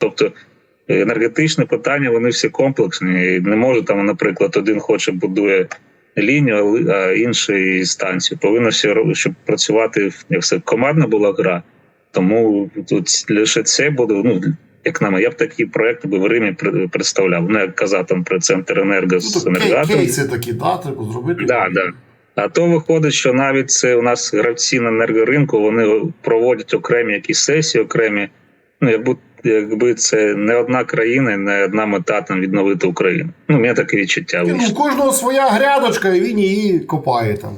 Тобто енергетичні питання вони всі комплексні. І не може там, наприклад, один хоче будує лінію, а інший станцію. Повинно всі щоб працювати як все командна була гра. Тому тут лише це буде. Ну як на мене, я б такий проект би в Римі представляв. Не як казав там про центр енерго з Ну, то кей- кейси такі, да, треба зробити. Да, да. А то виходить, що навіть це у нас гравці на енергоринку вони проводять окремі якісь сесії, окремі. Ну, якби, якби це не одна країна, не одна мета там відновити Україну. Ну, у мене таке відчуття Ну, у кожного своя грядочка, і він її копає там.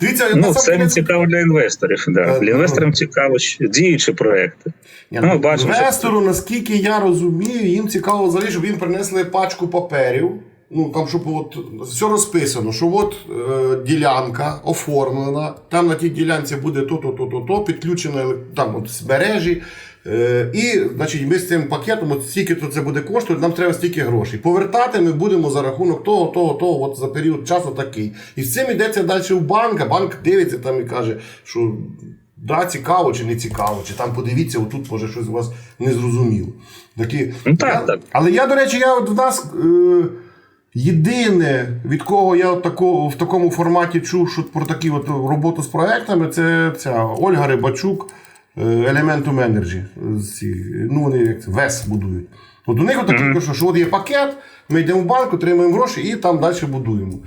Дивіться, Ну, це не кінець- цікаво для інвесторів. Да. Е, Для ну. інвесторів цікаво що діючі проекти. Я Ну, бачимо, Інвестору, що- наскільки я розумію, їм цікаво взагалі, щоб їм принесли пачку паперів. Ну там, щоб от все розписано, що от е, ділянка оформлена, там на тій ділянці буде то, то, то, підключено там от з мережі. Е, і, значить, ми з цим пакетом, от стільки то це буде коштувати, нам треба стільки грошей. Повертати ми будемо за рахунок того, того, того, от за період часу такий. І з цим йдеться далі в банк, а банк дивиться там і каже, що Да, цікаво чи не цікаво, чи там подивіться, отут може щось у вас не зрозуміло. Такі, Ну, так, я, так. Але я, до речі, я от в нас е, єдине, від кого я тако, в такому форматі чув, що про таку от роботу з проектами, це ця Ольга Рибачук, Елементу Ці, ну, вони як це, ВЕС будують. От у них от таке, що, що от є пакет, ми йдемо в банк, отримуємо гроші і там далі будуємо.